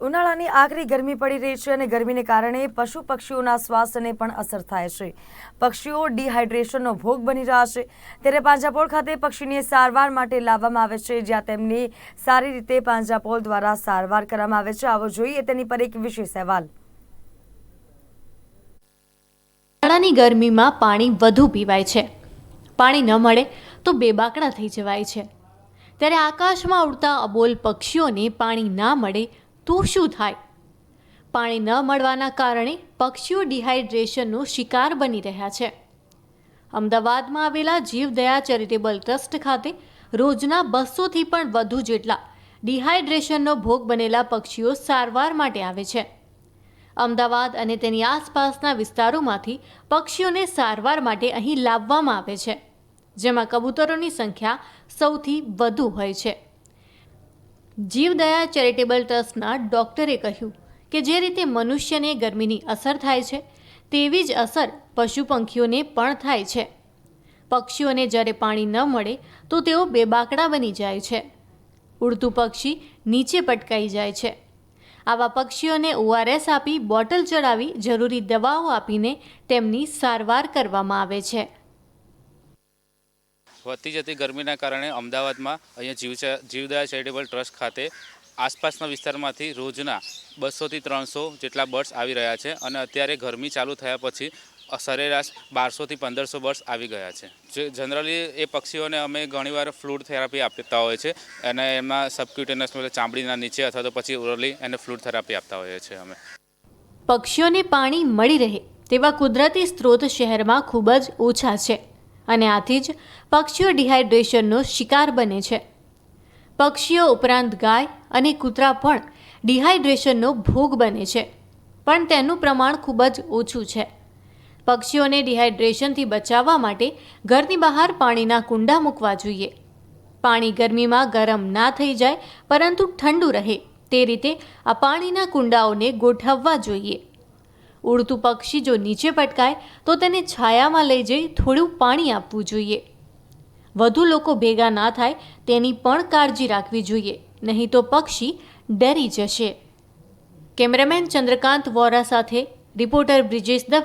ઉનાળાની આકરી ગરમી પડી રહી છે અને ગરમીને કારણે પશુ પક્ષીઓના સ્વાસ્થ્યને પણ અસર થાય છે. પક્ષીઓ ડિહાઇડ્રેશનનો ભોગ બની રહ્યા છે. ત્યારે પાંજાપોળ ખાતે પક્ષીને સારવાર માટે લાવવામાં આવે છે, જ્યાં તેમની સારી રીતે પાંજાપોળ દ્વારા સારવાર કરવામાં આવે છે. આવો જોઈએ તેની પર એક વિશેષ અહેવાલ. ઉનાળાની ગરમીમાં પાણી વધુ પીવાય છે. પાણી ન મળે તો બેબાકડા થઈ જવાય છે. ત્યારે આકાશમાં ઉડતા અબોલ પક્ષીઓને પાણી ના મળે તો શું થાય? પાણી ન મળવાના કારણે પક્ષીઓ ડિહાઇડ્રેશનનો શિકાર બની રહ્યા છે. અમદાવાદમાં આવેલા જીવદયા ચેરિટેબલ ટ્રસ્ટ ખાતે રોજના બસોથી પણ વધુ જેટલા ડિહાઇડ્રેશનનો ભોગ બનેલા પક્ષીઓ સારવાર માટે આવે છે. અમદાવાદ અને તેની આસપાસના વિસ્તારોમાંથી પક્ષીઓને સારવાર માટે અહીં લાવવામાં આવે છે, જેમાં કબૂતરોની સંખ્યા સૌથી વધુ હોય છે. જીવદયા ચેરિટેબલ ટ્રસ્ટના ડૉક્ટરે કહ્યું કે જે રીતે મનુષ્યને ગરમીની અસર થાય છે, તેવી જ અસર પશુ પંખીઓને પણ થાય છે. પક્ષીઓને જ્યારે પાણી ન મળે, તો તેઓ બેબાકડા બની જાય છે. ઉડતું પક્ષી નીચે પટકાઈ જાય છે. આવા પક્ષીઓને ઓઆરએસ આપી બોટલ ચડાવી જરૂરી દવાઓ આપીને તેમની સારવાર કરવામાં આવે છે. વધતી જતી ગરમીના કારણે અમદાવાદમાં અહીંયા જીવ જીવદયા ચેરિટેબલ ટ્રસ્ટ ખાતે આસપાસના વિસ્તારમાંથી રોજના બસોથી ત્રણસો જેટલા બર્ડ્સ આવી રહ્યા છે અને અત્યારે ગરમી ચાલુ થયા પછી સરેરાશ બારસોથી પંદરસો બર્ડ્સ આવી ગયા છે. જે જનરલી એ પક્ષીઓને અમે ઘણીવાર ફ્લૂડ થેરાપી આપતા હોય છે અને એમાં સબક્યુટેનસ મતલબ ચામડીના નીચે અથવા તો પછી ઓરલી એને ફ્લૂડ થેરાપી આપતા હોઈએ છીએ અમે. પક્ષીઓને પાણી મળી રહે તેવા કુદરતી સ્ત્રોત શહેરમાં ખૂબ જ ઓછા છે. અને આથી જ પક્ષીઓ ડિહાઇડ્રેશનનો શિકાર બને છે. પક્ષીઓ ઉપરાંત ગાય અને કૂતરા પણ ડિહાઇડ્રેશનનો ભોગ બને છે, પણ તેનું પ્રમાણ ખૂબ જ ઓછું છે. પક્ષીઓને ડિહાઇડ્રેશનથી બચાવવા માટે ઘરની બહાર પાણીના કુંડા મૂકવા જોઈએ. પાણી ગરમીમાં ગરમ ના થઈ જાય, પરંતુ ઠંડુ રહે, તે રીતે આ પાણીના કુંડાઓને ગોઠવવા જોઈએ. ઉડતું પક્ષી જો નીચે પટકાય, તો તેને છાયામાં લઈ જઈ થોડું પાણી આપવું જોઈએ. વધુ લોકો ભેગા ના થાય, તેની પણ કાળજી રાખવી જોઈએ. નહીં તો પક્ષી ડરી જશે. કેમેરામેન ચંદ્રકાંત વોરા સાથે રિપોર્ટર બ્રિજેશ દવે.